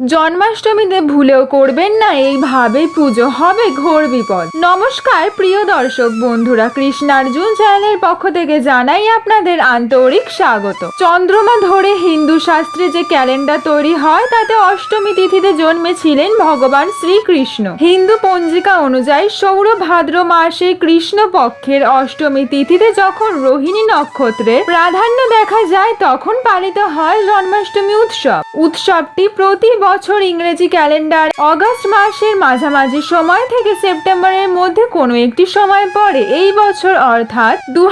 জন্মাষ্টমীতে ভুলেও করবেন না এইভাবে পুজো হবে ঘোর বিপদ। নমস্কার, প্রিয় দর্শক বন্ধুরা, কৃষ্ণার্জুন চ্যানেলের পক্ষ থেকে জানাই আপনাদের আন্তরিক স্বাগত। চন্দ্রমা ধরে হিন্দু শাস্ত্রে যে ক্যালেন্ডার তৈরি হয়, তাতে অষ্টমী তিথিতে জন্মেছিলেন ভগবান শ্রীকৃষ্ণ। হিন্দু পঞ্জিকা অনুযায়ী সৌর ভাদ্র মাসে কৃষ্ণ পক্ষের অষ্টমী তিথিতে যখন রোহিণী নক্ষত্রে প্রাধান্য দেখা যায়, তখন পালিত হয় জন্মাষ্টমী উৎসব। উৎসবটি প্রতি বছর ইংরেজি ক্যালেন্ডার। অগস্ট মাসের মাঝামাঝি সময় থেকে সেপ্টেম্বরের মধ্যে কোনো একটি সময় পড়ে। এই বছর অর্থাৎ দু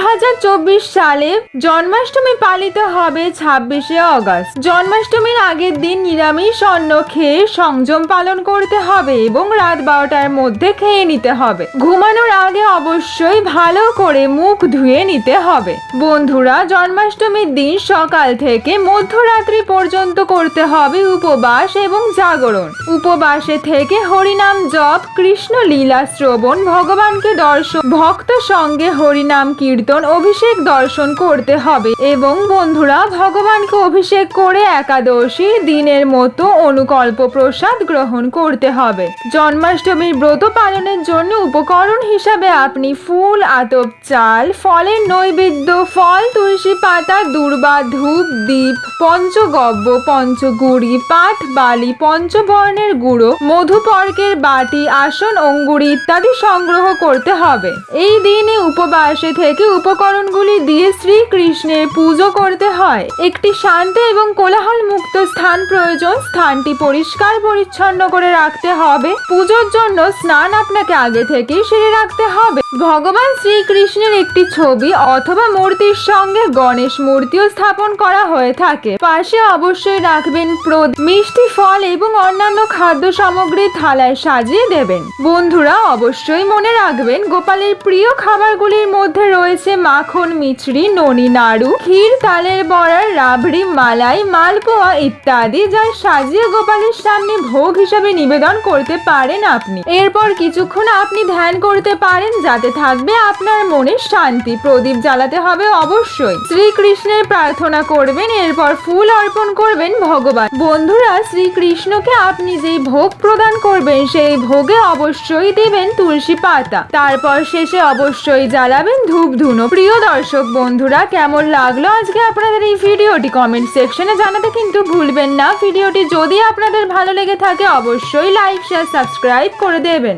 সালে জন্মাষ্টমী পালিত হবে ছাব্বিশে অগস্ট। জন্মাষ্টমীর আগের দিন নিরামিষ অন্ন খেয়ে সংযম পালন করতে হবে এবং রাত বারোটার মধ্যে খেয়ে নিতে হবে। ঘুমানোর আগে অবশ্যই ভালো করে মুখ ধুয়ে নিতে হবে। বন্ধুরা, জন্মাষ্টমীর দিন সকাল থেকে মধ্যরাত্রি পর্যন্ত করতে হবে উপবাস এবং জাগরণ। উপবাসে থেকে হরিনাম জপ, কৃষ্ণ লীলা শ্রবণ, ভগবানকে দর্শন, ভক্ত সঙ্গে হরিনাম কীর্তন, অভিষেক দর্শন করতে হবে এবং বন্ধুরা, ভগবানকে অভিষেক করে একাদশীর দিনের মতো অনুকল্প প্রসাদ গ্রহণ করতে হবে। জন্মাষ্টমীর ব্রত পালনের জন্য উপকরণ হিসাবে আপনি ফুল, আতপ, চাল, ফলের নৈবেদ্য, ফল তুলসী পাতা, দুর্বা ধূপ, দীপ, পঞ্চগব্য, পঞ্চগুড়ি পাঠ বালি, পঞ্চবর্ণের গুঁড়ো, মধুপর্কের বাটি, আসন, অঙ্গুরি ইত্যাদি সংগ্রহ করতে হবে। এই দিনে উপবাসে থেকে উপকরণগুলি দিয়ে শ্রীকৃষ্ণের পুজো করতে হয়। একটি শান্ত এবং কোলাহল মুক্ত স্থান প্রয়োজন। স্থানটি পরিষ্কার, পরিচ্ছন্ন করে রাখতে হবে। পুজোর জন্য স্নান আপনাকে আগে থেকেই সেরে রাখতে হবে। ভগবান শ্রীকৃষ্ণের একটি ছবি অথবা মূর্তির সঙ্গে গণেশ মূর্তিও স্থাপন করা হয়ে থাকে। পাশে অবশ্যই রাখবেন প্রদ মিষ্টি ফল এবং অন্যান্য খাদ্য সামগ্রী থালায় সাজিয়ে দেবেন। বন্ধুরা, অবশ্যই মনে রাখবেন, গোপালের প্রিয় খাবারগুলির মধ্যে রয়েছে মাখন, মিছরি, ননি নাড়ু, ক্ষীর, তালের বড়ার রাবড়ি, মালাই, মালপোয়া ইত্যাদি যা সাজিয়ে গোপালের সামনে ভোগ হিসাবে নিবেদন করতে পারেন আপনি। এরপর কিছুক্ষণ আপনি ধ্যান করতে পারেন, যাতে থাকবে আপনার মনে শান্তি। প্রদীপ জ্বালাতে হবে অবশ্যই। শ্রীকৃষ্ণের প্রার্থনা করবেন, এরপর ফুল অর্পণ করবেন ভগবান। বন্ধুরা, শ্রীকৃষ্ণকে আপনি যেই ভোগ প্রদান করবেন, সেই ভোগে অবশ্যই দেবেন তুলসী পাতা। তারপর শেষে অবশ্যই জ্বালাবেন ধূপ ধুনো। প্রিয় দর্শক বন্ধুরা, কেমন লাগল আজকে আপনাদের এই ভিডিওটি? কমেন্ট সেকশনে জানাতে কিন্তু ভুলবেন না। ভিডিওটি যদি আপনাদের ভালো লেগে থাকে, অবশ্যই লাইক শেয়ার সাবস্ক্রাইব করে দেবেন।